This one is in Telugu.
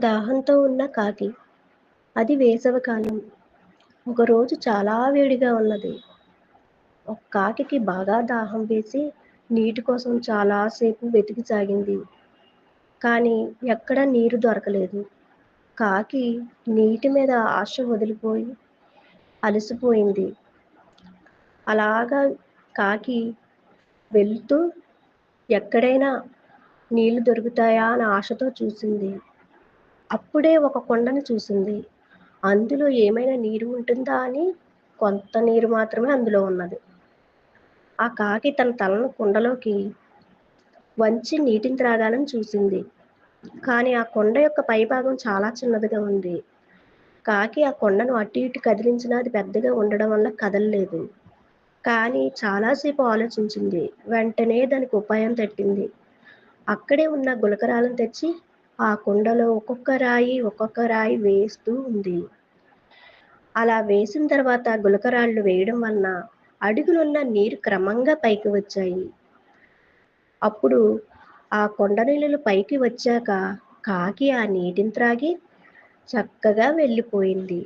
దాహంతో ఉన్న కాకి. అది వేసవికాలం. ఒకరోజు చాలా వేడిగా ఉన్నది. ఒక కాకి బాగా దాహం వేసి నీటి కోసం చాలాసేపు వెతికి సాగింది. కానీ ఎక్కడ నీరు దొరకలేదు. కాకి నీటి మీద ఆశ వదిలిపోయి అలసిపోయింది. అలాగా కాకి వెళ్తూ ఎక్కడైనా నీళ్ళు దొరుకుతాయా అని ఆశతో చూసింది. అప్పుడే ఒక కొండను చూసింది. అందులో ఏమైనా నీరు ఉంటుందా అని? కొంత నీరు మాత్రమే అందులో ఉన్నది. ఆ కాకి తన తలను కుండలోకి వంచి నీటిని త్రాగాలని చూసింది. కానీ ఆ కొండ యొక్క పైభాగం చాలా చిన్నదిగా ఉంది. కాకి ఆ కొండను అటు ఇటు కదిలించినా అది పెద్దగా ఉండడం వల్ల కదలలేదు. కానీ చాలాసేపు ఆలోచించింది. వెంటనే దానికి ఉపాయం తట్టింది. అక్కడే ఉన్న గులకరాలను తెచ్చి ఆ కుండలో ఒక్కొక్క రాయి ఒక్కొక్క రాయి వేస్తూ ఉంది. అలా వేసిన తర్వాత గులకరాళ్ళు వేయడం వలన అడుగులున్న నీరు క్రమంగా పైకి వచ్చాయి. అప్పుడు ఆ కొండ నీళ్ళు పైకి వచ్చాక కాకి ఆ నీటిని త్రాగి చక్కగా వెళ్ళిపోయింది.